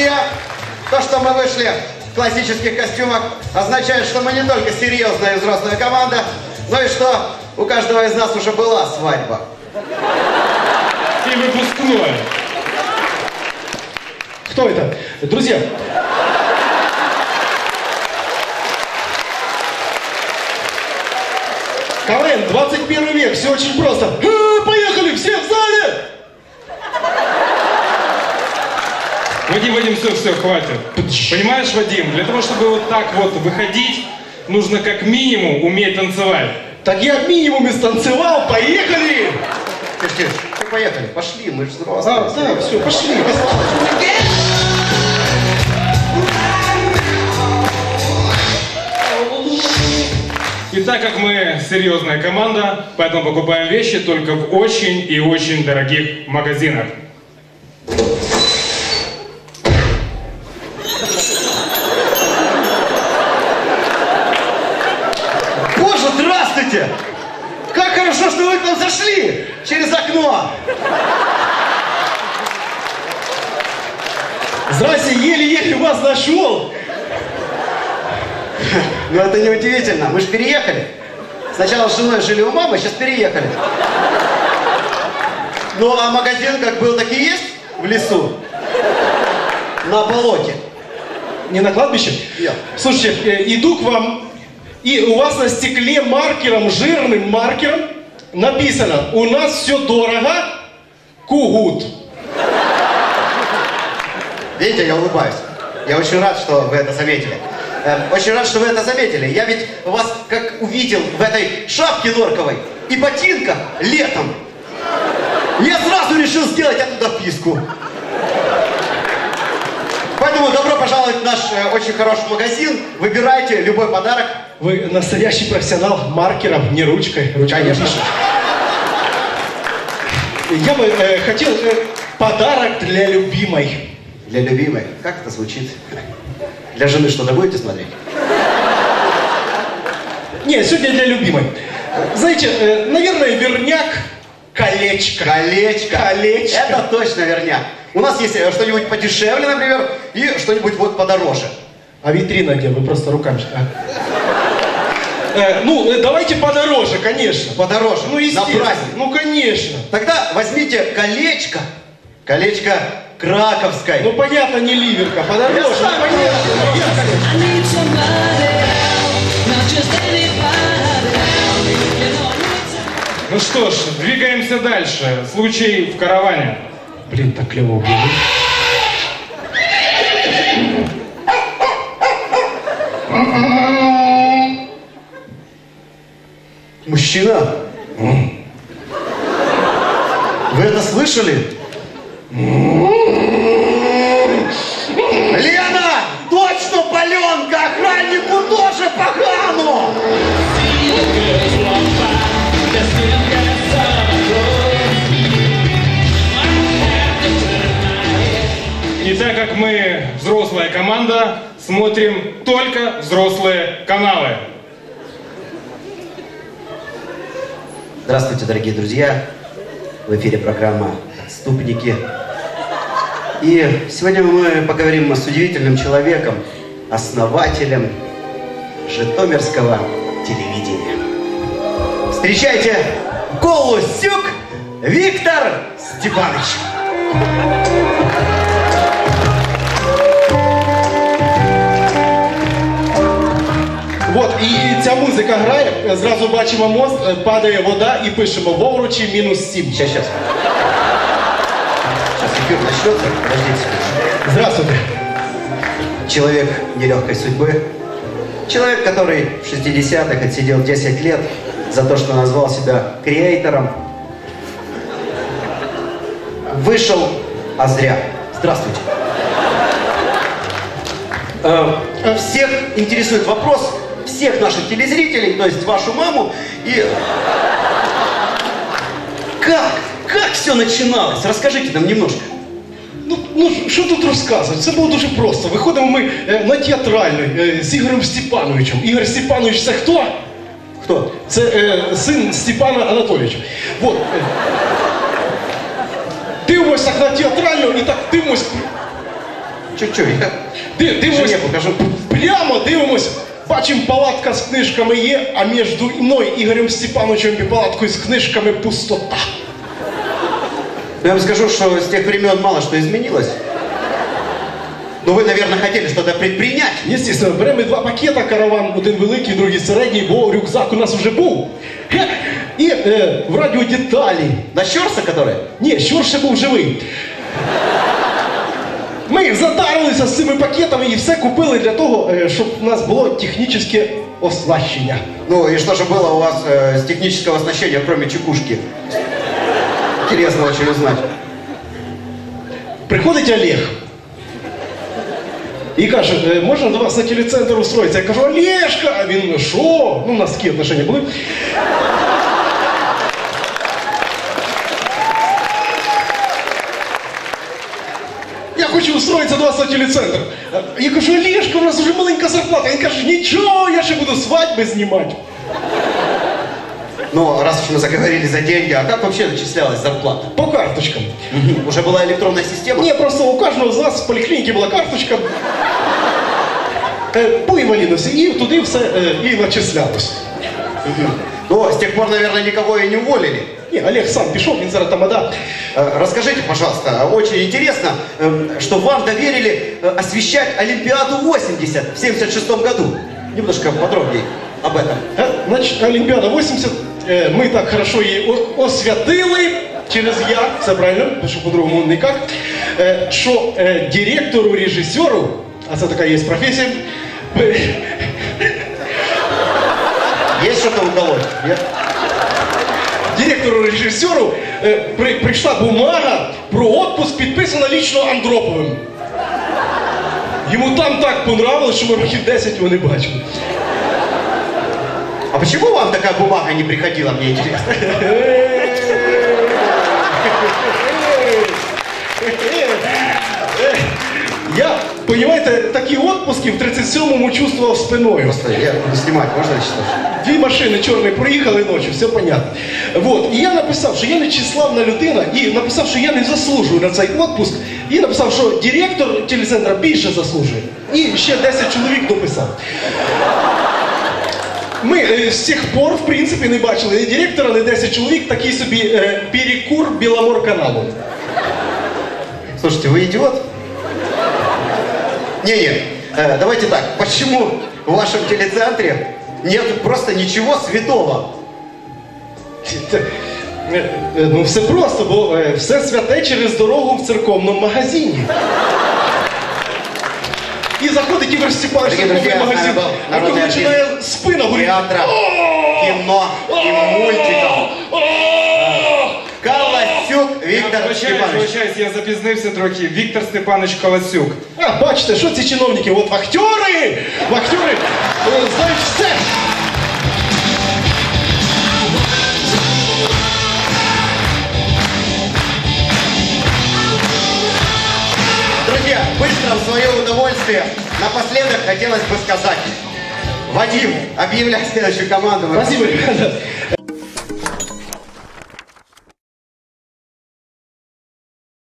друзья, то, что мы вышли в классических костюмах, означает, что мы не только серьезная взрослая команда, но и что у каждого из нас уже была свадьба. И выпускное. Кто это? Друзья, КВН, 21 век, все очень просто. Э, Поехали, все в зале! Вадим, Вадим, все, все, хватит. Понимаешь, Вадим, для того, чтобы вот так вот выходить, нужно как минимум уметь танцевать. Так я минимум станцевал, поехали! Ну, поехали, пошли, мы же взрослые. А, да, все, пошли. И так как мы серьезная команда, поэтому покупаем вещи только в очень и очень дорогих магазинах. Здравствуйте! Как хорошо, что вы к нам зашли через окно. Здрасте, еле-еле вас нашел. Но это не удивительно, мы же переехали. Сначала с женой жили у мамы, сейчас переехали. Ну, а магазин как был, так и есть в лесу. На болоте. Не на кладбище? Я. Слушайте, э, иду к вам, и у вас на стекле маркером, жирным маркером написано, у нас все дорого, кугут. Видите, я улыбаюсь. Я очень рад, что вы это заметили. Э, Очень рад, что вы это заметили. Я ведь вас как увидел в этой шапке норковой и ботинках летом. Я сразу решил сделать оттуда вписку. Поэтому добро пожаловать в наш э, очень хороший магазин. Выбирайте любой подарок. Вы настоящий профессионал маркером, не ручкой. Ручкой Конечно. Я бы э, хотел э, подарок для любимой. Для любимой. Как это звучит? Для жены что-то будете смотреть? Не, сегодня для любимой. Знаете, э, наверное, верняк, колечко. Колечко. Колечко. Это точно верняк. У нас есть э, что-нибудь подешевле, например, и что-нибудь вот подороже. А витрина где? Вы просто руками. а? Э, ну, э, давайте подороже, конечно. Подороже. Ну, на праздник. Ну, конечно. Тогда возьмите колечко. Колечко краковской. Ну, понятно, не ливерка, подороже. Я ну, сам понятно. Ну что ж, двигаемся дальше. Случай в караване. Блин, так клево было. Мужчина. Вы это слышали? Команда, смотрим только взрослые каналы. Здравствуйте, дорогие друзья! В эфире программа «Отступники». И сегодня мы поговорим с удивительным человеком, основателем Житомирского телевидения. Встречайте, Голосюк Виктор Степанович. ця музика грає, е, зразу бачимо мост, е, падає вода і пишемо в овручі мінус 7. Сейчас, сейчас. Сейчас эфир начнется. Подождите. Здравствуйте. Человек нелегкой судьбы. Человек, который в 60-х отсидел 10 лет за то, что назвал себя креатором. Вышел, а зря. Здравствуйте. Э, Всех интересует вопрос, всех наших телезрителей, то есть вашу маму, и как, как все начиналось? Расскажите нам немножко. Ну, ну що тут розказувати? Це було дуже просто. Виходимо ми е, на театральний е, з Ігорем Степановичем. Ігор Степанович це хто? Кто? Це е, син Степана Анатолійовича. Вот. Е, дивимось так на театральну і так дивимось. Чуть-чуть. Я Ди- Дивимось, жене покажу. прямо дивимось. Бачимо, палатка з книжками є, а між мною Ігорем Степановичем і палаткою з книжками пустота. Но я вам скажу, что с тех времен мало что изменилось. Но вы, наверное, хотели что-то предпринять. Естественно, беремо два пакета, караван, один великий, другий середній, бо рюкзак у нас вже був. Ге! І е, в радіо деталі. На Щорса, который? Ні, Щур ще був живий. Ми задарилися з цими пакетами і все купили для того, е, щоб у нас було технічне оснащення. Ну и что же было у вас э, с технического оснащения, кроме чекушки? Интересно очень узнать. Приходить Олег. І каже, «Е, можна до вас на телецентр устроїтися? Я кажу, Олежка, а він що? Ну, у нас такі отношення були. хочу устроїтися до вас на телецентр. Я кажу, Олежка, у нас вже маленька зарплата. Він каже, нічого, я ще буду свадьби знімати. Но раз уж мы заговорили за деньги, а как вообще начислялась зарплата? По карточкам. Мгм. Уже была электронная система? Ні, просто у кожного з нас в поліклініці була карточка. Е, По інвалідності, і туди все е, і начислялось. Мгм. Но с тех пор, наверное, никого и не уволили. Ні, Олег сам пішов, він зараз тамада. Э, Расскажите, пожалуйста, очень интересно, э, что вам доверили э, освещать Олимпиаду 80 в 76 году. Немножко подробнее об этом. Е, Значить, Олімпіада 80, е, ми так хорошо її о- освятили через я, це правильно, тому що по-другому ніяк, е, що е, директору, режисеру, а це така є професія, е, Есть что-то уколоть? Нет? директору режисеру е, при, прийшла бумага про отпуск, підписана лічно Андроповим. Йому там так понравилось, що ми років 10 його не бачили. А почему вам такая бумага не приходила, мне интересно? Я, понимаете, такі отпуски в 37-му чувствував спиною. Просто я буду снимать, можно что Дві машини чорні проїхали ночі, все понятно. Вот. І я написав, що я не числавна людина, і написав, що я не заслужую на цей отпуск. І написав, що директор телецентра більше заслужує. І ще 10 чоловік дописав. Ми з тих пор, в принципі, не бачили ні директора, ні 10 чоловік, такий собі е, перекур Біломор каналу. Слушайте, вы идиот? Не-не, э, давайте так, почему в вашем телецентре нет просто ничего святого? Це, е, е, Ну, все просто, бо е, все святе через дорогу в церковному магазині. І заходить Ігор Степанович в Дорогі церковний друзі, магазин, це був а коли народний починає спина горіти. Театра, кино и мультиков. Колосюк Виктор Вибачаюсь, Степанович. вибачаюсь, я запізнився трохи. Віктор Степанович Колосюк. А, бачите, що ці чиновники? От вахтери! Вахтери е, знають все. Друзья, быстро в свое удовольствие. Напоследок хотелось бы сказать. Вадим, объявляй следующую команду. Спасибо, ребята.